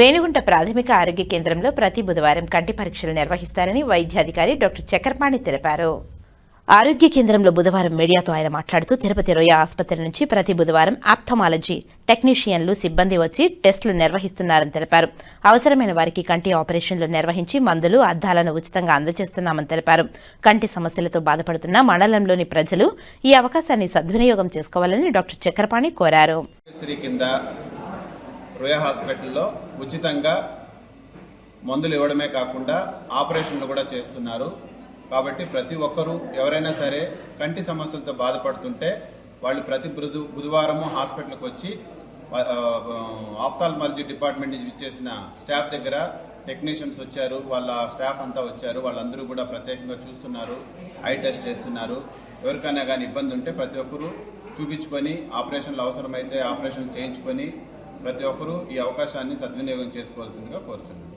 రేణిగుంట ప్రాథమిక ఆరోగ్య కేంద్రంలో ప్రతి బుధవారం కంటి పరీక్షలు నిర్వహిస్తారని వైద్యాధికారి డాక్టర్ చక్రపాణి తెలిపారు. ఆరోగ్య కేంద్రంలో బుధవారం మీడియాతో ఆయన మాట్లాడుతూ తిరుపతి రోయ ఆసుపత్రి నుంచి ప్రతి బుధవారం ఆప్థమాలజీ టెక్నీషియన్లు సిబ్బంది వచ్చి టెస్టులు నిర్వహిస్తున్నారని తెలిపారు. అవసరమైన వారికి కంటి ఆపరేషన్లు నిర్వహించి మందులు అద్దాలను ఉచితంగా అందజేస్తున్నామని తెలిపారు. కంటి సమస్యలతో బాధపడుతున్న మండలంలోని ప్రజలు ఈ అవకాశాన్ని సద్వినియోగం చేసుకోవాలని డాక్టర్ చక్రపాణి కోరారు. రుయా హాస్పిటల్లో ఉచితంగా మందులు ఇవ్వడమే కాకుండా ఆపరేషన్లు కూడా చేస్తున్నారు. కాబట్టి ప్రతి ఒక్కరూ ఎవరైనా సరే కంటి సమస్యలతో బాధపడుతుంటే వాళ్ళు ప్రతి బుధ బుధవారము హాస్పిటల్కి వచ్చి ఆఫ్థాల్మాలజీ డిపార్ట్మెంట్ నుంచి ఇచ్చేసిన స్టాఫ్ దగ్గర టెక్నీషియన్స్ వచ్చారు వాళ్ళ స్టాఫ్ అంతా వచ్చారు వాళ్ళందరూ కూడా ప్రత్యేకంగా చూస్తున్నారు ఐ టెస్ట్ చేస్తున్నారు. ఎవరికైనా కానీ ఇబ్బంది ఉంటే ప్రతి ఒక్కరూ చూపించుకొని ఆపరేషన్లు అవసరమైతే ఆపరేషన్ చేయించుకొని ప్రతి ఒక్కరూ ఈ అవకాశాన్ని సద్వినియోగం చేసుకోవాల్సిందిగా కోరుతున్నాను